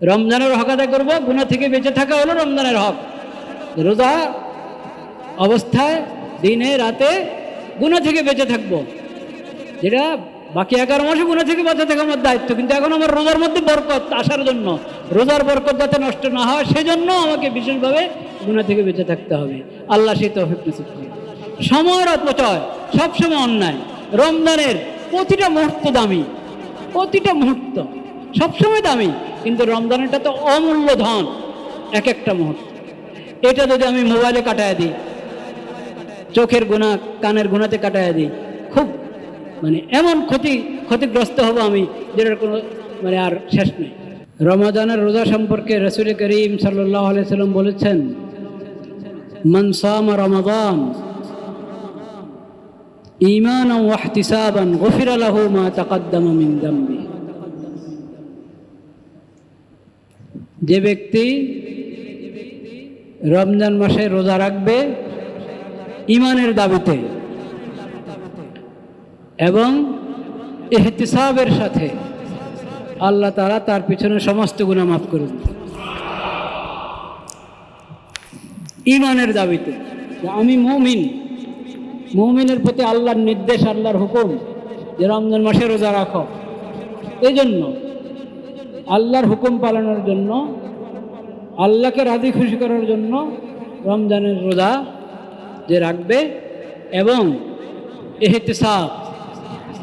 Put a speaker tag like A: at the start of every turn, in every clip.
A: রমজানের হক আদায় করব গুণা থেকে বেঁচে থাকা হলো রমজানের হক। রোজা অবস্থায়, দিনে, রাতে গুণা থেকে বেঁচে থাকব। যেটা বাকি এগারো মাসে গুণা থেকে বেঁচে থাকা আমার দায়িত্ব, কিন্তু এখন আমার রোজার মধ্যে বরকত আসার জন্য। রোজার বরকত যাতে নষ্ট না হয়, সেজন্য আমাকে বিশেষভাবে গুণা থেকে বেঁচে থাকতে হবে। আল্লাহ তৌফিক নসিব সময়ের অপচয়, সবসময় অন্যায়। রমজানের প্রতিটা মুহূর্ত দামি, প্রতিটা মুহূর্ত সবসময় দামি। কিন্তু রমজানেরটা তো অমূল্য ধন এক একটা মুহূর্ত। এটা যদি আমি মোবাইলে কাটায় দিই, চোখের গুণা, কানের গুণাতে কাটায় দিই, খুব মানে এমন ক্ষতি, ক্ষতিগ্রস্ত হব আমি যেটার কোনো মানে আর শেষ নেই। রমাদানের রোজা সম্পর্কে রসুল করিম সাল্লাহ সাল্লাম বলেছেন মনসাম রমাদান ইমান ওয়াহতিসাবান, গফির আলাহু মা তাকাদ্দামা মিন দাম্বি যে ব্যক্তি রমজান মাসে রোজা রাখবে ইমানের দাবিতে এবং এহতিসাবের সাথে আল্লাহ তারা তার পিছনে সমস্ত গুণা মাফ করে দেবে। ইমানের দাবিতে। আমি মৌমিন। মৌমিনের প্রতি আল্লাহর নির্দেশ, আল্লাহর হুকুম যে রমজান মাসে রোজা রাখো। এই জন্য আল্লাহর হুকুম পালনের জন্য, আল্লাহকে রাজি খুশি করার জন্য রমজানের রোজা যে রাখবে এবং এহতেসাব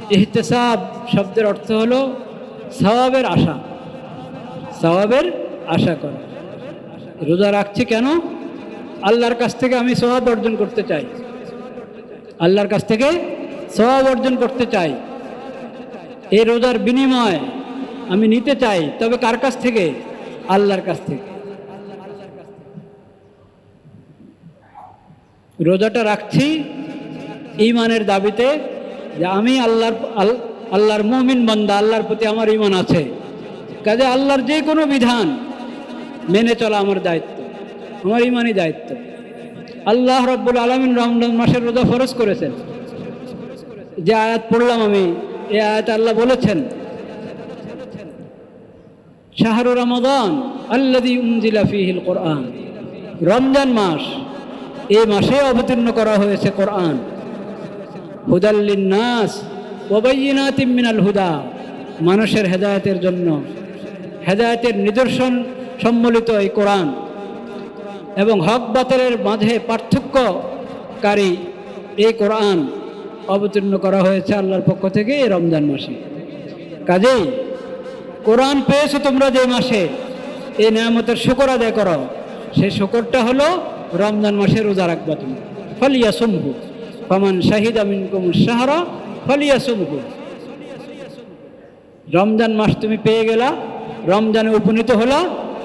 A: এহতেসাব শব্দের অর্থ হলো সওয়াবের আশা সওয়াবের আশা করা। রোজা রাখছি কেন? আল্লাহর কাছ থেকে আমি সওয়াব অর্জন করতে চাই। আল্লাহর কাছ থেকে সওয়াব অর্জন করতে চাই। এই রোজার বিনিময় আমি নিতে চাই, তবে কার কাছ থেকে? আল্লাহর কাছ থেকে। রোজাটা রাখছি ইমানের দাবিতে যে আমি আল্লাহর, আল- আল্লাহর মুমিন বন্দা, আল্লাহর প্রতি আমার ইমান আছে। কাজে আল্লাহর যে কোনো বিধান মেনে চলা আমার দায়িত্ব, আমার ইমানই দায়িত্ব। আল্লাহ রব্বুল আলমিন রমজান মাসের রোজা ফরজ করেছেন। যে আয়াত পড়লাম আমি এ আয়াত আল্লাহ বলেছেন শাহরু রমাদান আল্লাদি উমজিলা ফিহিল কোরআন। রমজান মাস এই মাসে অবতীর্ণ করা হয়েছে কোরআন। হুদাল্লিন নাস ওবাইনাতিম মিনাল হুদা, মানুষের হেদায়েতের জন্য। হেদায়েতের নিদর্শন সম্মিলিত এই কোরআন। এবং হক বাতিলের মাঝে পার্থক্যকারী এই কোরআন অবতীর্ণ করা হয়েছে আল্লাহর পক্ষ থেকে এই রমজান মাসে। কাজেই কোরআন পেয়েছ তোমরা যে মাসে? এই নিয়ামতের শুকর আদায় করো। সেই শুকরটা হলো রমজান মাসে রোজা রাখবা তুমি। ফলিয়া সুমহু ফমান শাহিদ আমিন কুমুর সাহারা ফলিয়া সুমহু রমজান মাস তুমি পেয়ে গেলা, রমজানে উপনীত হলো,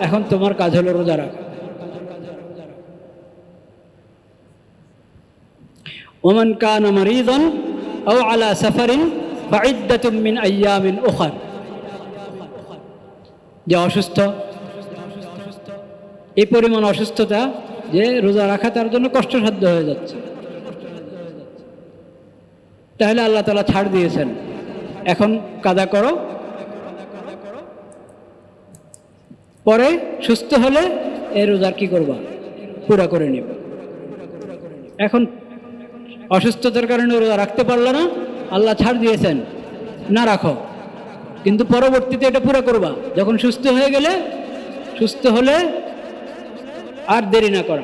A: এখন তোমার কাজ হলো রোজা রাখা। ওমান কান মারিদন ও আলা সাফারিন, ফাইদ্দাতুম মিন আইয়ামিন উখার। যে অসুস্থ এই পরিমাণ অসুস্থতা যে রোজা রাখা তার জন্য কষ্টসাধ্য হয়ে যাচ্ছে। তাহলে আল্লাহ তালা ছাড় দিয়েছেন। এখন কাদা করো। পরে সুস্থ হলে এই রোজার কি করবা? পুরা করে নিবে। এখন অসুস্থতার কারণে রোজা রাখতে পারল না, আল্লাহ ছাড় দিয়েছেন। না রাখো। কিন্তু পরবর্তীতে এটা পুরো করবা। যখন সুস্থ হয়ে গেলে, সুস্থ হলে আর দেরি না করা।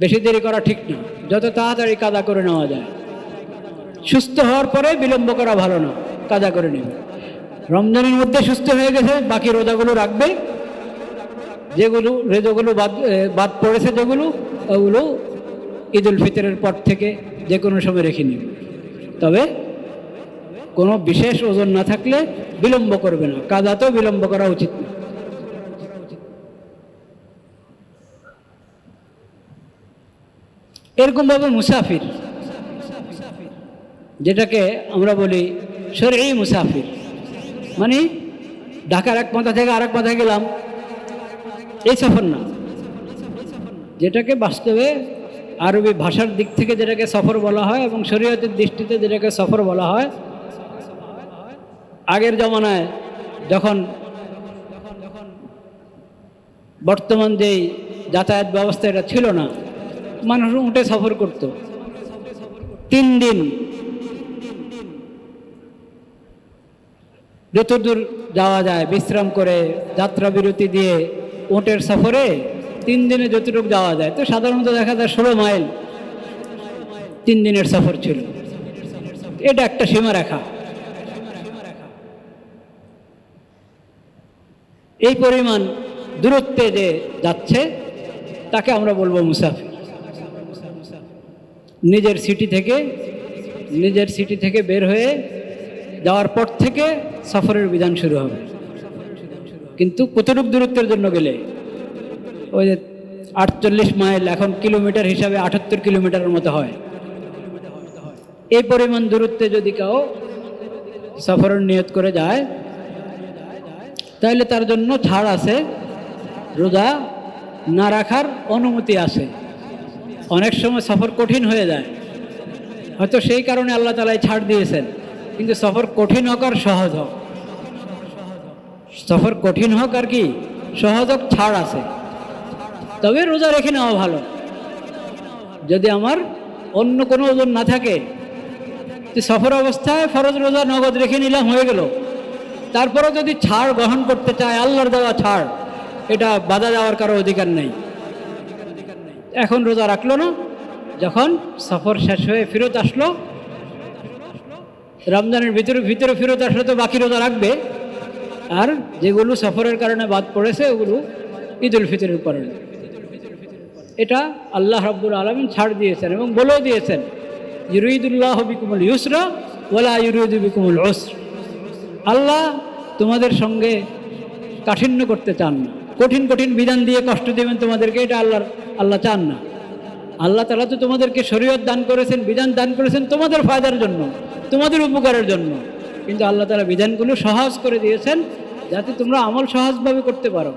A: বেশি দেরি করা ঠিক না। যত তাড়াতাড়ি কাদা করে নেওয়া যায়। সুস্থ হওয়ার পরে বিলম্ব করা ভালো না। কাদা করে নেবে। রমজানের মধ্যে সুস্থ হয়ে গেছে, বাকি রোজাগুলো রাখবে। যেগুলো রেজাগুলো বাদ বাদ পড়েছে যেগুলো, ওগুলো ঈদ উল ফিতরের পর থেকে যে কোনো সময় রেখে নেবে। তবে কোনো বিশেষ ওজন না থাকলে বিলম্ব করবে না। কাদাতেও বিলম্ব করা উচিত না। এরকমভাবে মুসাফির, যেটাকে আমরা বলি শরীর মুসাফির। মানে ঢাকার এক মাথা থেকে আরেক মাথায় গেলাম, এই সফর না। যেটাকে বাস্তবে আরবি ভাষার দিক থেকে যেটাকে সফর বলা হয় এবং শরীয়তের দৃষ্টিতে যেটাকে সফর বলা হয় আগের জমানায় যখন বর্তমান যেই যাতায়াত ব্যবস্থা এটা ছিল না, মানুষ উঠে সফর করত। তিন দিন যতদূর যাওয়া যায়, বিশ্রাম করে, যাত্রা বিরতি দিয়ে উটের সফরে তিন দিনে যতটুকু যাওয়া যায়। তো সাধারণত দেখা যায় ষোলো মাইল তিন দিনের সফর ছিল। এটা একটা সীমারেখা। এই পরিমাণ দূরত্বে যে যাচ্ছে, তাকে আমরা বলব মুসাফির। নিজের সিটি থেকে, নিজের সিটি থেকে বের হয়ে যাওয়ার পর থেকে সফরের বিধান শুরু হবে। কিন্তু কতটুকু দূরত্বের জন্য গেলে? ওই যে আটচল্লিশ মাইল, এখন কিলোমিটার হিসাবে আটাত্তর কিলোমিটারের মতো হয়। এই পরিমাণ দূরত্বে যদি কেউ সফরের নিয়ত করে যায় তাহলে তার জন্য ছাড় আছে, রোজা না রাখার অনুমতি আছে। অনেক সময় সফর কঠিন হয়ে যায়। হয়তো সেই কারণে আল্লাহ তালাই ছাড় দিয়েছেন। কিন্তু সফর কঠিন হোক আর সহজ হোক। সফর কঠিন হোক আর কি, সহজ হোক, ছাড় আছে। তবে রোজা রেখে নেওয়া ভালো। যদি আমার অন্য কোনো ওজন না থাকে সফর অবস্থায় ফরজ রোজা নগদ রেখে নিলাম, হয়ে গেল। তারপরে যদি ছাড় গ্রহণ করতে চায়, আল্লাহর দেওয়া ছাড়, এটা বাধা দেওয়ার কারও অধিকার নেই। এখন রোজা রাখল না, যখন সফর শেষ হয়ে ফেরত আসলো, রমজানের ভিতরে ভিতরে ফেরত আসলে তো বাকি রোজা রাখবে। আর যেগুলো সফরের কারণে বাদ পড়েছে, ওগুলো ঈদ উল ফিতরের কারণে এটা আল্লাহ রাব্বুল আলমিন ছাড় দিয়েছেন এবং বলেও দিয়েছেন, ইউরুদুল্লাহ বিকুমুল ইউসরা ওলা ইউরুদ বিকুমুল ওসর আল্লাহ তোমাদের সঙ্গে কাঠিন্য করতে চান না। কঠিন কঠিন বিধান দিয়ে কষ্ট দেবেন তোমাদেরকে, এটা আল্লাহর, আল্লাহ চান না। আল্লাহ তালা তো তোমাদেরকে শরীয়ত দান করেছেন, বিধান দান করেছেন তোমাদের ফায়দার জন্য, তোমাদের উপকারের জন্য। কিন্তু আল্লাহ তালা বিধানগুলো সহজ করে দিয়েছেন, যাতে তোমরা আমল সহজভাবে করতে পারো।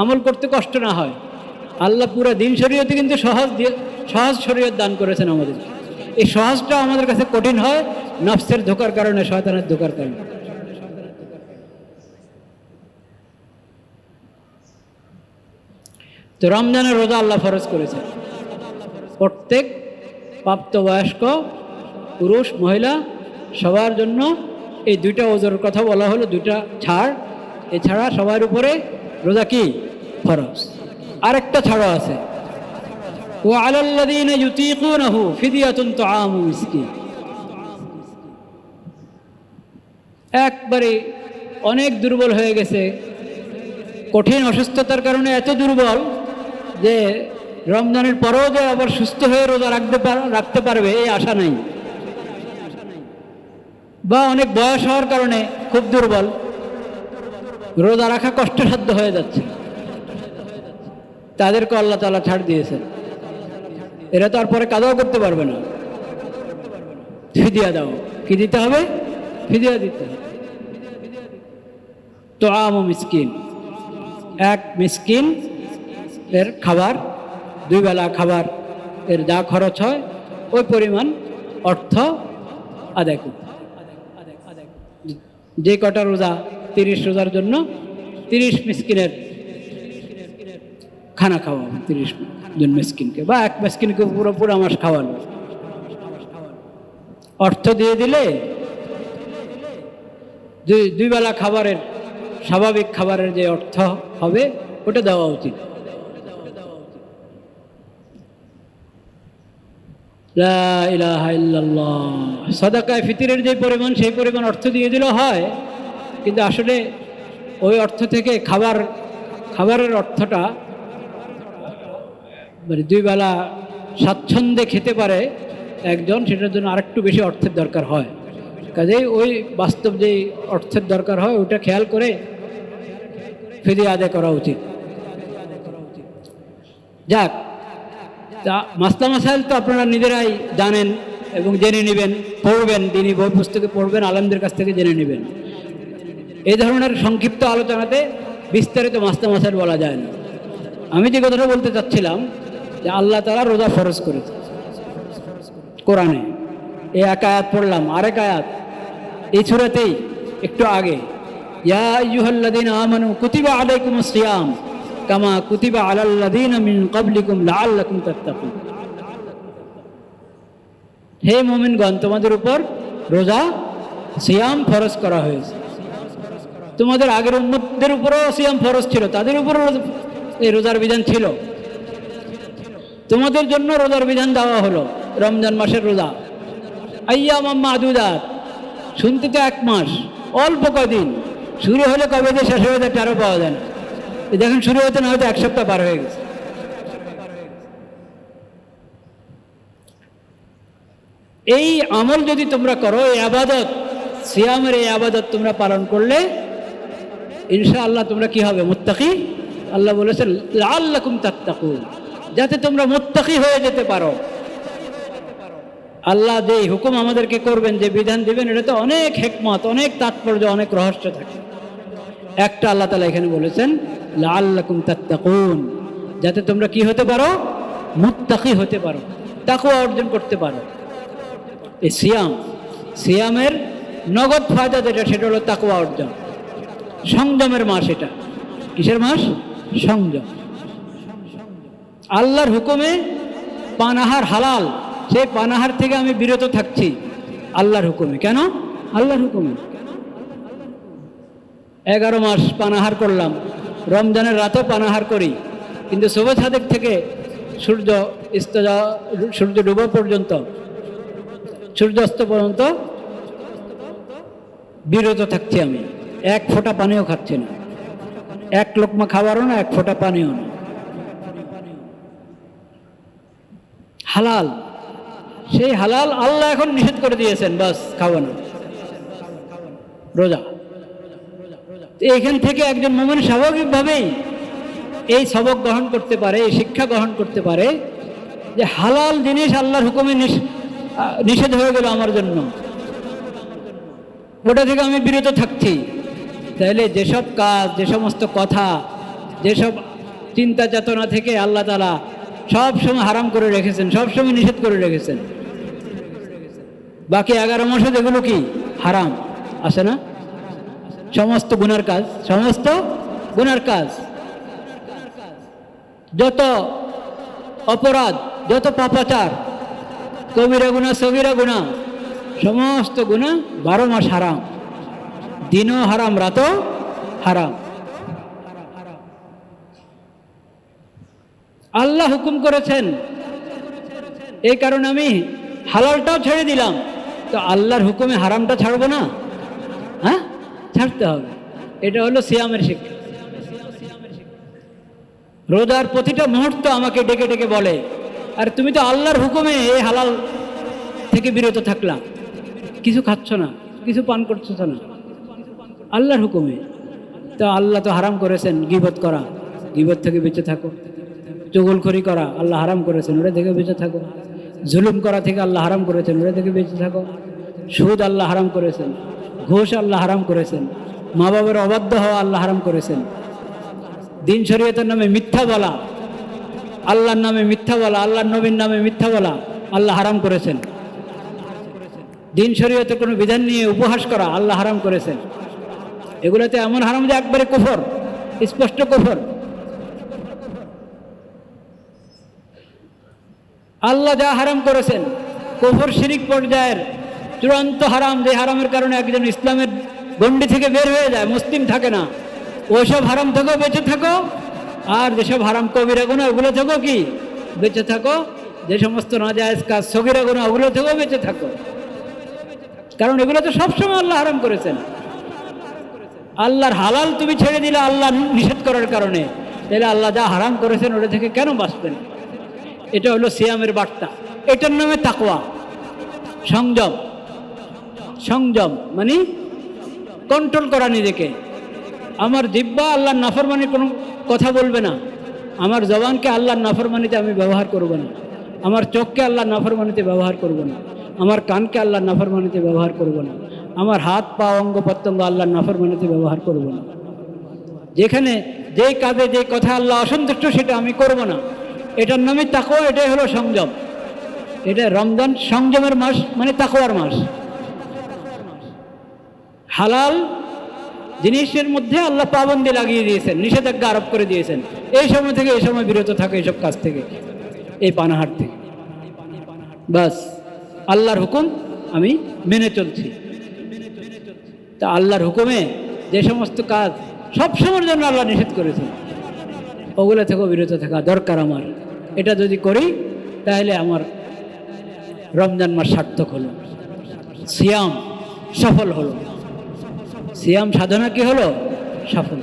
A: আমল করতে কষ্ট না হয়। আল্লাহ পুরো দিন শরীয়তে কিন্তু সহজ দিয়ে, সহজ শরীয়ত দান করেছেন আমাদের। এই সহজটা আমাদের কাছে কঠিন হয়, নফসের ধোকার কারণে, শয়তানের ধোকার কারণে। তো রমজানের রোজা আল্লাহ ফরজ করেছে। প্রত্যেক প্রাপ্তবয়স্ক পুরুষ, মহিলা সবার জন্য এই দুইটা ওজোর কথা বলা হলো, দুইটা ছাড়। এছাড়া সবার উপরে রোজা কি? ফরজ। আরেকটা ছাড়ও আছে। ও আলাল্লাদিন একবারে অনেক দুর্বল হয়ে গেছে। কঠিন অসুস্থতার কারণে এত দুর্বল। যে রমজানের পরেও যে আবার সুস্থ হয়ে রোজা রাখতে রাখতে পারবে, এই আশা নাই। বা অনেক বয়স হওয়ার কারণে খুব দুর্বল। রোজা রাখা কষ্টসাধ্য হয়ে যাচ্ছে। তাদেরকে আল্লাহ তালা ছাড় দিয়েছেন। এরা তো আর পরে কাদাও করতে পারবে না। ফিদিয়া দাও। কি দিতে হবে? ফিদিয়া দিতে হবে। তো আম এক মিসকিন এর খাবার, দুই বেলা খাবার এর যা খরচ হয়, ওই পরিমাণ অর্থ আদায় করতে যে কটা রোজা তিরিশ রোজার জন্য, তিরিশ মিসকিনের খানা খাওয়াবো তিরিশ জন মিসকিনকে বা এক মিসকিনকে পুরো পুরো মাস খাওয়ানো। অর্থ দিয়ে দিলে দুই দুই বেলা খাবারের, স্বাভাবিক খাবারের যে অর্থ হবে, ওটা দেওয়া উচিত। সদাকায় ফিতিরের যে পরিমাণ, সেই পরিমাণ অর্থ দিয়ে দিলেও হয়। কিন্তু আসলে ওই অর্থ থেকে খাবার, খাবারের অর্থটা মানে দুই বেলা স্বাচ্ছন্দ্যে খেতে পারে একজন, সেটার জন্য আরেকটু বেশি অর্থের দরকার হয়। কাজেই ওই বাস্তব যেই অর্থের দরকার হয় ওটা খেয়াল করে ফিরিয়ে আদায় করা উচিত। যাক তা মাস্তা মাসাইল তো আপনারা নিজেরাই জানেন এবং জেনে নেবেন, পড়বেন, তিনি বই পুস্তকে পড়বেন, আলমদের কাছ থেকে জেনে নেবেন। এই ধরনের সংক্ষিপ্ত আলোচনাতে বিস্তারিত মাস্তা মাসাইল বলা যায় না। আমি যে কথাটা বলতে চাচ্ছিলাম, যে আল্লাহ তালা রোজা ফরজ করেছে। কোরআনে। এই এক আয়াত পড়লাম, আরেক আয়াত। এই ছুরাতেই একটু আগে, ইয়া আইয়ুহাল্লাযীনা আমানু কুতিবা আলাইকুমুস সিয়াম। কামা কুতিবা আলাল্লাযীনা মিন তাত্তাকুন। হে মুমিনগণ, তোমাদের উপর রোজা, সিয়াম ফরজ করা হয়েছে। তোমাদের আগের উম্মতদের উপরেও সিয়াম ফরজ ছিল, তাদের উপরও এই রোজার বিধান ছিল। তোমাদের জন্য রোজার বিধান দেওয়া হলো, রমজান মাসের রোজা। আইয়া মাম্মা শুনতে তো এক মাস, অল্প কদিন শুরু হলে কবে যে শেষ হয়ে যায় তেরো পাওয়া যায় না। দেখেন, শুরু হতে না হয়তো এক সপ্তাহ পার হয়ে গেছে। এই আমল যদি তোমরা করো, এই আবাদত, সিয়ামের এই আবাদত তোমরা পালন করলে, ইনশাআল্লাহ তোমরা কি হবে, মুত্তাকি? আল্লাহ বলেছেন লাল্লাকুম তাত্তাকুন। যাতে তোমরা মুত্তাকি হয়ে যেতে পারো। আল্লাহ যে হুকুম আমাদেরকে করবেন, যে বিধান দিবেন, এটা তো অনেক হেকমত, অনেক তাৎপর্য, অনেক রহস্য থাকে। একটা আল্লাহ তালা এখানে বলেছেন লাল্লাকুম তাত্তাকুন যাতে তোমরা কি হতে পারো? মুত্তাকি হতে পারো তাকুয়া অর্জন করতে পারো। এই সিয়াম, সিয়ামের নগদ ফায়দা যেটা, সেটা হলো তাকুয়া অর্জন। সংযমের মাস এটা। কিসের মাস? সংযম। আল্লাহর হুকুমে পানাহার হালাল, সেই পানাহার থেকে আমি বিরত থাকছি আল্লাহর হুকুমে। কেন? আল্লাহর হুকুমে। এগারো মাস পানাহার করলাম। রমজানের রাতে পানাহার করি। কিন্তু শুভ ছাদেক থেকে সূর্য ইস্তজা সূর্য ডুবা পর্যন্ত, সূর্যাস্ত পর্যন্ত বিরত থাকছি আমি। এক ফোঁটা পানিও খাচ্ছি না। এক লোকমা খাবারও না, এক ফোঁটা পানিও না। হালাল। সেই হালাল আল্লাহ এখন নিষেধ করে দিয়েছেন, বাস খাওয়ানো রোজা। এইখান থেকে একজন মোমেন স্বাভাবিকভাবেই এই সবক গ্রহণ করতে পারে, এই শিক্ষা গ্রহণ করতে পারে যে হালাল জিনিস আল্লাহর হুকুমে নিষেধ হয়ে গেল আমার জন্য। ওটা থেকে আমি বিরত থাকছি। তাহলে যেসব কাজ, যে সমস্ত কথা, যেসব চিন্তা চেতনা থেকে আল্লাহ তালা সবসময় হারাম করে রেখেছেন সবসময় নিষেধ করে রেখেছেন। বাকি এগারো মাসে যেগুলো কি? হারাম। আছে না? সমস্ত গুনার কাজ, সমস্ত গুনার কাজ। যত অপরাধ, যত পাপাচার, কবিরা গুণা সবিরা গুণা, সমস্ত গুণা বারো মাস হারাম। দিনও হারাম, রাতও হারাম। আল্লাহ হুকুম করেছেন। এই কারণে আমি হালালটাও ছেড়ে দিলাম। তো আল্লাহর হুকুমে হারামটা ছাড়বো না? হ্যাঁ? ছাড়তে হবে। এটা হলো সিয়ামের শিক্ষা। রোজার প্রতিটা মুহূর্ত আমাকে ডেকে ডেকে বলে, আর তুমি তো আল্লাহর হুকুমে এই হালাল থেকে বিরত থাকলাম কিছু খাচ্ছ না, কিছু পান করছ না। আল্লাহর হুকুমে। তো আল্লাহ তো হারাম করেছেন, গিবত করা। গিবত থেকে বেঁচে থাকো। চগলখড়ি করা, আল্লাহ হারাম করেছেন ওটা থেকে বেঁচে থাকো। জুলুম করা থেকে আল্লাহ হারাম করেছেন ওটা থেকে বেঁচে থাকো। সুদ আল্লাহ হারাম করেছেন। ঘোষ আল্লাহ হারাম করেছেন। মা বাবার অবাধ্য হওয়া আল্লাহ হারাম করেছেন। দিন শরীয়তের নামে মিথ্যা বলা, আল্লাহর নামে মিথ্যা বলা, আল্লাহর নবীর নামে মিথ্যা বলা আল্লাহ হারাম করেছেন। দিন শরীয়তের কোনো বিধান নিয়ে উপহাস করা আল্লাহ হারাম করেছেন। এগুলোতে এমন হারাম যে একবারে কুফর, স্পষ্ট কুফর। আল্লাহ যা হারাম করেছেন, কুফর শিরিক পর্যায়ের চূড়ান্ত হারাম, যে হারামের কারণে একজন ইসলামের গণ্ডি থেকে বের হয়ে যায়, মুসলিম থাকে না। ওসব হারাম থেকেও বেঁচে থাকো। আর যেসব হারাম কবিরা গুণা ওগুলো থেকেও কি? বেঁচে থাকো। যে সমস্ত নাজায়জ কাজ সগিরা গুণা ওগুলো থেকেও বেঁচে থাকো। কারণ এগুলো তো সবসময় আল্লাহ হারাম করেছেন। আল্লাহর হালাল তুমি ছেড়ে দিলে আল্লাহ নিষেধ করার কারণে। তাহলে আল্লাহ যা হারাম করেছেন, ওটা থেকে কেন বাঁচবেন? এটা হলো সিয়ামের বার্তা। এটার নামে তাকওয়া। সংযম। সংযম মানে কন্ট্রোল করা নিজেকে। আমার জিব্বা আল্লাহর নাফরমানির কোনো কথা বলবে না। আমার জবানকে আল্লাহর নাফরমানিতে আমি ব্যবহার করব না। আমার চোখকে আল্লাহর নাফরমানিতে ব্যবহার করব না। আমার কানকে আল্লাহর নাফরমানিতে ব্যবহার করব না। আমার হাত, পা, অঙ্গ প্রত্যঙ্গ আল্লাহর নাফরমানিতে ব্যবহার করব না। যেখানে যেই কাজে যে কথা আল্লাহ অসন্তুষ্ট, সেটা আমি করব না। এটার নামে তাকোয়া এটাই হলো সংযম। এটা রমজান সংযমের মাস মানে তাকোয়ার মাস। হালাল জিনিসের মধ্যে আল্লাহ পাবন্দি লাগিয়ে দিয়েছেন, নিষেধাজ্ঞা আরোপ করে দিয়েছেন। এই সময় থেকে এই সময় বিরত থাকে এইসব কাজ থেকে, এই পানাহার থেকে। বাস, আল্লাহর হুকুম আমি মেনে চলছি। তা আল্লাহর হুকুমে যে সমস্ত কাজ সব সময়ের জন্য আল্লাহ নিষেধ করেছেন। ওগুলো থেকেও বিরত থাকা দরকার আমার। এটা যদি করি, তাহলে আমার রমজান মাস সার্থক হলো, সিয়াম সফল হলো। সিয়াম সাধনা কি হলো? সফল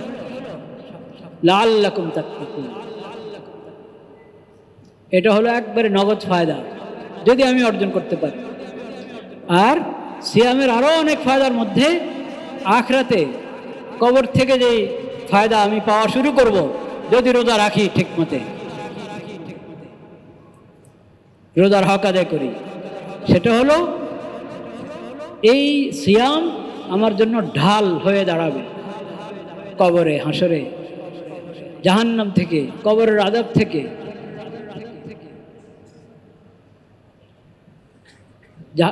A: লাল্লাকুম তাত্তাকুন। এটা হলো একবারে নগদ ফায়দা, যদি আমি অর্জন করতে পারি। আর সিয়ামের আরও অনেক ফায়দার মধ্যে আখরাতে কবর থেকে যে ফায়দা আমি পাওয়া শুরু করব, যদি রোজা রাখি ঠিক মতে। রোজার হক আদায় করি। সেটা হলো এই সিয়াম আমার জন্য ঢাল হয়ে দাঁড়াবে কবরে, হাসরে। জাহান্নাম থেকে, কবরের আদাব থেকে।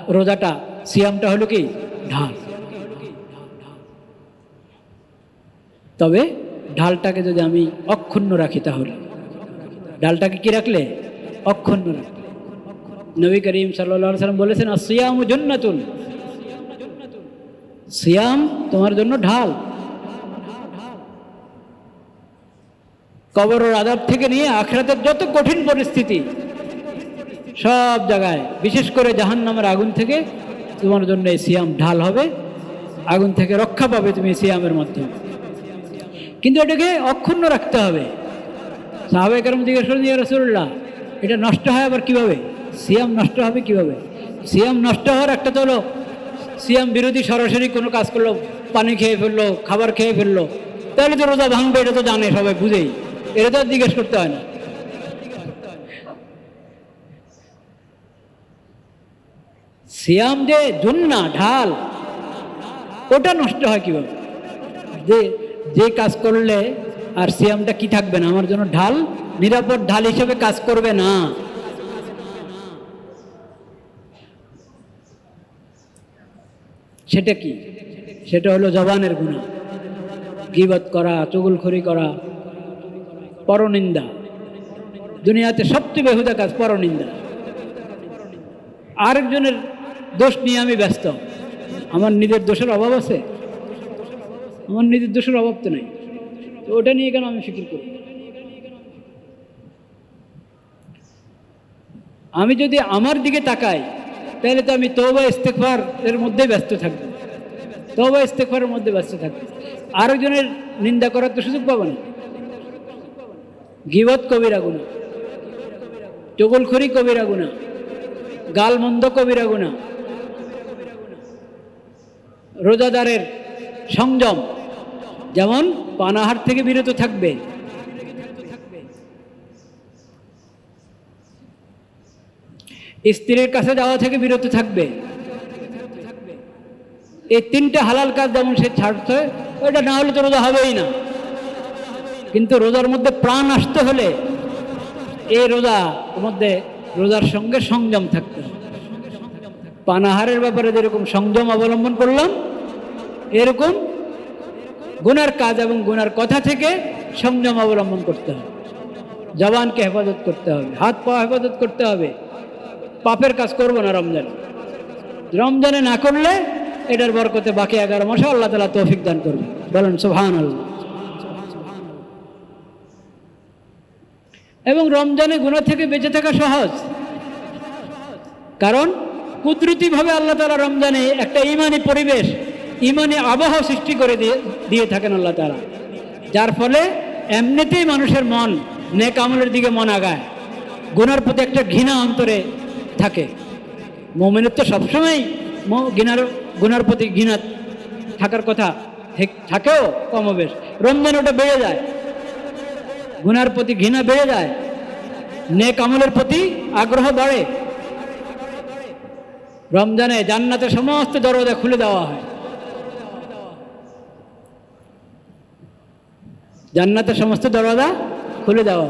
A: রোজাটা, সিয়ামটা হলো কি? ঢাল। তবে ঢালটাকে যদি আমি অক্ষুণ্ণ রাখি তাহলে। ডালটাকে কি রাখলে? অক্ষুণ্ণ রাখলে। নবী করিম সাল্লা সাল্লাম বলেছেন সিয়াম জন্নাতুন। সিয়াম তোমার জন্য ঢাল। কবরের আদাব থেকে নিয়ে আখরাতের যত কঠিন পরিস্থিতি, সব জায়গায়, বিশেষ করে জাহান নামের আগুন থেকে তোমার জন্য এই সিয়াম ঢাল হবে, আগুন থেকে রক্ষা পাবে তুমি সিয়ামের মাধ্যমে কিন্তু এটাকে অক্ষুণ্ণ রাখতে হবে। সাহাবাই কারণ জিজ্ঞেস করেন রসুল্লাহ এটা নষ্ট হয় আবার কীভাবে? সিয়াম নষ্ট হবে কীভাবে? সিয়াম নষ্ট হওয়ার একটা তো হলো সিয়াম বিরোধী সরাসরি কোনো কাজ করল, পানি খেয়ে ফেলল, খাবার খেয়ে ফেলল, তাহলে তো রোজা ভাঙবে, এটা তো জানে সবাই, বুঝেই। এটা তো জিজ্ঞেস করতে হয় না। সিয়াম যে জুন্না, ঢাল, ওটা নষ্ট হয় কীভাবে? যে যে কাজ করলে আর সিয়ামটা কি থাকবে না? আমার জন্য ঢাল, নিরাপদ ঢাল হিসেবে কাজ করবে না। সেটা কি? সেটা হলো জবানের গুণা। গিবত করা, চুগুলখড়ি করা, পরনিন্দা। দুনিয়াতে সবচেয়ে বেহুদা কাজ পরনিন্দা। আরেকজনের দোষ নিয়ে আমি ব্যস্ত। আমার নিজের দোষের অভাব আছে? আমার নিজের দোষের অভাব তো নেই। তো ওটা নিয়ে কেন আমি ফিকির করি? আমি যদি আমার দিকে তাকাই তাহলে তো আমি তৌবা ইস্তেকবার এর মধ্যে ব্যস্ত থাকব। তৌবা ইস্তেকবারের মধ্যে ব্যস্ত থাকব। আরেকজনের নিন্দা করার তো সুযোগ পাবো না। গিবত কবিরা গুণা চগলখড়ি কবিরা গুণা গাল মন্দ কবিরা গুণা রোজাদারের সংযম, যেমন পানাহার থেকে বিরত থাকবে স্ত্রীর কাছে যাওয়া থেকে বিরত থাকবে। এই তিনটা হালাল কাজ যেমন সে ছাড়তে ওইটা না হলে তো রোজা হবেই না। কিন্তু রোজার মধ্যে প্রাণ আসতে হলে এই রোজা মধ্যে রোজার সঙ্গে সংযম থাকতে পানাহারের ব্যাপারে যেরকম সংযম অবলম্বন করলাম, এরকম গুনার কাজ এবং গুনার কথা থেকে সংযম অবলম্বন করতে হবে। জবানকে হেফাজত করতে হবে হাত পা হেফাজত করতে হবে। পাপের কাজ করব না রমজানে। রমজানে না করলে এটার বরকতে বাকি এগারো মাসে আল্লাহ তালা তৌফিক দান করবে। বলেন সুহান এবং রমজানে গুণা থেকে বেঁচে থাকা সহজ। কারণ কুদরতিভাবে আল্লাহ তালা রমজানে একটা ইমানি পরিবেশ, ইমানি আবহাওয়া সৃষ্টি করে দিয়ে দিয়ে থাকেন আল্লাহ তালা যার ফলে এমনিতেই মানুষের মন নেক আমলের দিকে মন আগায়। গুনার প্রতি একটা ঘৃণা অন্তরে থাকে। মোমেনের তো সবসময় গিনার গুনার প্রতি ঘৃণা থাকার কথা থেক- থাকেও কমবেশ। রমজান ওটা বেড়ে যায়। গুনার প্রতি ঘৃণা বেড়ে যায়। নেক আমলের প্রতি আগ্রহ বাড়ে। রমজানে জান্নাতে সমস্ত দরজা খুলে দেওয়া হয়। জান্নাতের সমস্ত দরজা খুলে দেওয়া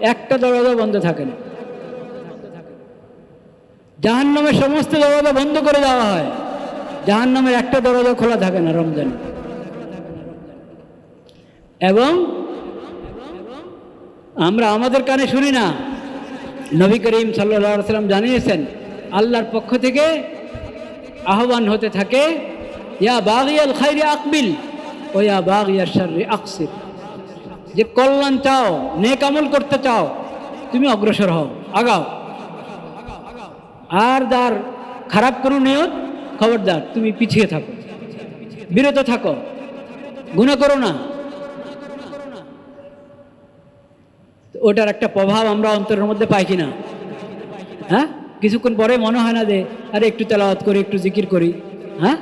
A: একটা দরজা বন্ধ থাকে না। জাহান্নামের সমস্ত দরজা বন্ধ করে দেওয়া হয়। জাহান্নামের একটা দরজা খোলা থাকে না রমজানে। এবং আমরা আমাদের কানে শুনি না। নবী করিম সাল্লা সাল্লাম জানিয়েছেন, আল্লাহর পক্ষ থেকে আহ্বান হতে থাকে, ইয়া বাঘ বাগিয়াল খাইরে আকবিল ও ইয়া বাগিয়ার শারি আকসির। যে কল্যাণ চাও, নেক আমল করতে চাও, তুমি অগ্রসর হও, আগাও। আর যার খারাপ কোনো নিয়ত, খবরদার, তুমি পিছিয়ে থাকো। বিরত থাকো। গুণা করো না। ওটার একটা প্রভাব আমরা অন্তরের মধ্যে পাই কিনা? হ্যাঁ? কিছুক্ষণ পরে মনে হয় না যে, আরে একটু তেলাওয়াত করি, একটু জিকির করি। হ্যাঁ?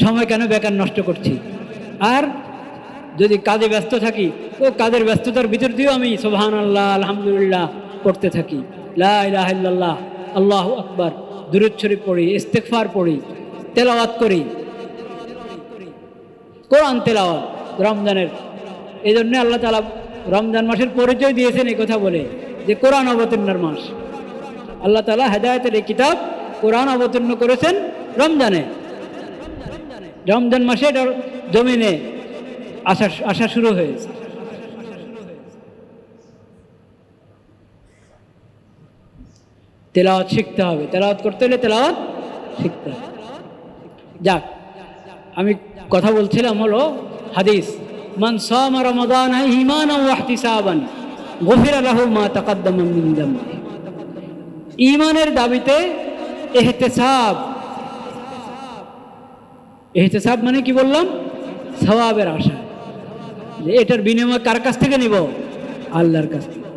A: সময় কেন বেকার নষ্ট করছি? আর যদি কাজে ব্যস্ত থাকি, ও কাজের ব্যস্ততার ভিতর দিয়েও আমি সোহান আল্লাহ আলহামদুলিল্লাহ, পড়তে থাকি। লাহ আল্লাহ আকবার, দুরুদ শরীফ পড়ি ইস্তেকফার পড়ি, তেলাওয়াত করি। কোরআন তেলাওয়াত, রমজানের। এই জন্যে আল্লাহ তালা রমজান মাসের পরিচয় দিয়েছেন এই কথা বলে, যে কোরআন অবতীর্ণের মাস। আল্লাহ তালা হেদায়তের এই কিতাব কোরআন অবতীর্ণ করেছেন রমজানে। রমজান মাসে জমিনে আসা আসা শুরু হয়েছে। তেলাওয়াত শিখতে হবে। তেলাওয়াত করতে হলে তেলাওয়াত শিখতে হবে। যাক, আমি কথা বলছিলাম হলো হাদিস, মান সামা রমাদান ঈমানা ওয়া ইহতিসাবান গফিরা লাহু মা তাকাদ্দামা মিন দামবি ঈমানের দাবিতে ইহতিসাব ইহতিসাব মানে কি বললাম? সওয়াবের আশা। এটার বিনিময় কার কাছ থেকে নিব? আল্লাহর কাছ থেকে।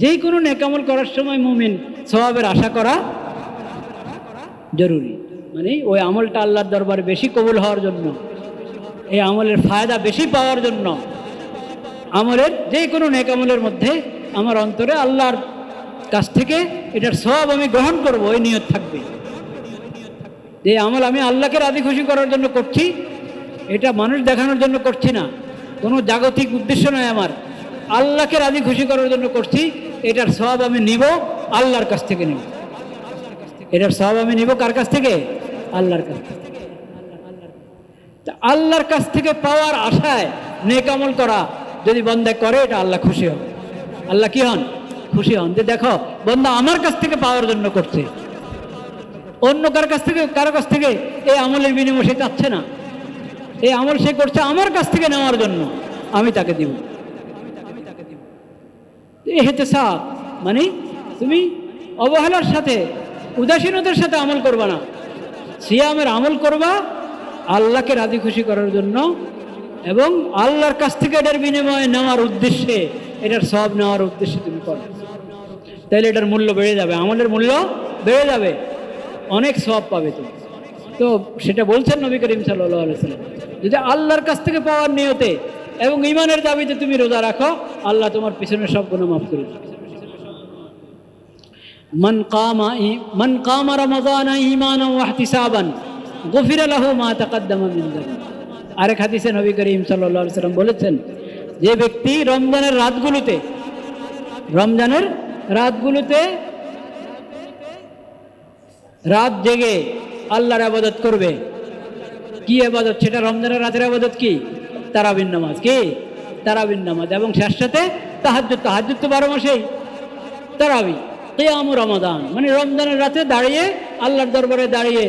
A: যে কোনো নেকামল করার সময় মুমিন সওয়াবের আশা করা জরুরি। মানে ওই আমলটা আল্লাহর দরবারে বেশি কবুল হওয়ার জন্য, এই আমলের ফায়দা বেশি পাওয়ার জন্য আমলের যে কোনো নেক আমলের মধ্যে আমার অন্তরে আল্লাহর কাছ থেকে এটার সব আমি গ্রহণ করব, ওই নিয়ত থাকবে। যে আমল আমি আল্লাহকে রাজি খুশি করার জন্য করছি, এটা মানুষ দেখানোর জন্য করছি না। কোনো জাগতিক উদ্দেশ্য নয় আমার। আল্লাহকে রাজি খুশি করার জন্য করছি, এটার সব আমি নিব আল্লাহর কাছ থেকে নিব। এটার সব আমি নিব কার কাছ থেকে? আল্লাহর কাছ থেকে। আল্লাহর কাছ থেকে পাওয়ার আশায় নেকামল করা যদি বন্দা করে, এটা আল্লাহ খুশি হন। আল্লাহ কি হন? খুশি হন। যে দেখো, বন্দা আমার কাছ থেকে পাওয়ার জন্য করছে। অন্য কার কাছ থেকে, কারও কাছ থেকে এই আমলের বিনিময় সে চাচ্ছে না। এই আমল সে করছে আমার কাছ থেকে নেওয়ার জন্য। আমি তাকে দিব। এ হেতে সাপ মানে তুমি অবহেলার সাথে, উদাসীনতার সাথে আমল করবা না। সিয়ামের আমল করবা আল্লাহকে রাজি খুশি করার জন্য এবং আল্লাহর কাছ থেকে এটার বিনিময়ে নেওয়ার উদ্দেশ্যে, এটার সব নেওয়ার উদ্দেশ্যে তুমি করো। তাহলে এটার মূল্য বেড়ে যাবে, আমলের মূল্য বেড়ে যাবে, অনেক সব পাবে তুমি। তো সেটা বলছেন নবী করিম সাল্লাহ যদি আল্লাহর কাছ থেকে পাওয়ার নিয়তে এবং ইমানের দাবিতে তুমি রোজা রাখো, আল্লাহ তোমার পিছনে সব গুণ মাফ করে দেবে। من قام من قام رمضان ايمانا واحتسابا غفر له ما تقدم من ذنبه আরেক হাদিসে নবী করিম সাল্লাল্লাহু আলাইহি সাল্লাম বলেছেন যে ব্যক্তি রমজানের রাতগুলোতে রমজানের রাতগুলোতে রাত জেগে আল্লাহর আবাদত করবে কি আবাদত সেটা রমজানের রাতের আবাদত কি তারাবিন নামাজ কি তারাবিন নামাজ এবং শেষ সাথে তাহাজ্জুদ তাহাজ্জুদ তো বারো মাসেই তারাবি কেয়াম রমাদান। মানে রমজানের রাতে দাঁড়িয়ে আল্লাহর দরবারে দাঁড়িয়ে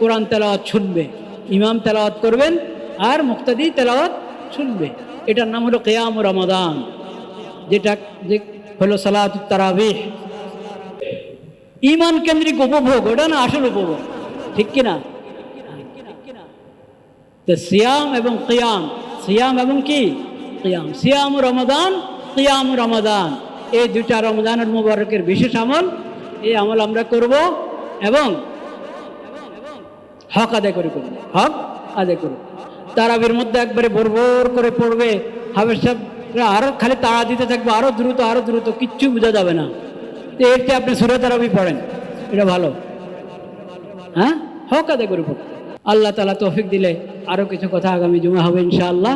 A: কোরআন তেলাওয়াত শুনবে, ইমাম তেলাওয়াত করবেন আর মুক্তাদি তেলাওয়াত শুনবে। এটার নাম হলো কেয়াম রমাদান, যেটা যে হলো সালাত তারাবিহ। ইমান কেন্দ্রিক উপভোগ, ওটা না আসল উপভোগ, ঠিক কিনা তো সিয়াম এবং কিয়াম, সিয়াম এবং কি? কিয়াম। সিয়াম রমাদান, কিয়াম রমাদান। এই দুটা রমজানের মুবারকের বিশেষ আমল, এই আমল আমরা করব এবং হক আদায় করে করব। হক আদায় করব। তারাবির মধ্যে একবারে বরবর করে পড়বে। হাবের সাহেবরা আরও খালি তাড়া দিতে থাকবে আরও দ্রুত আরও দ্রুত, কিচ্ছু বোঝা যাবে না। তো এর আপনি সুরে তারাবি পড়েন, এটা ভালো। হ্যাঁ? হক আদায় করে পড়তে। আল্লাহ তালা তৌফিক দিলে আরও কিছু কথা আগামী জমা হবে ইনশাআল্লাহ।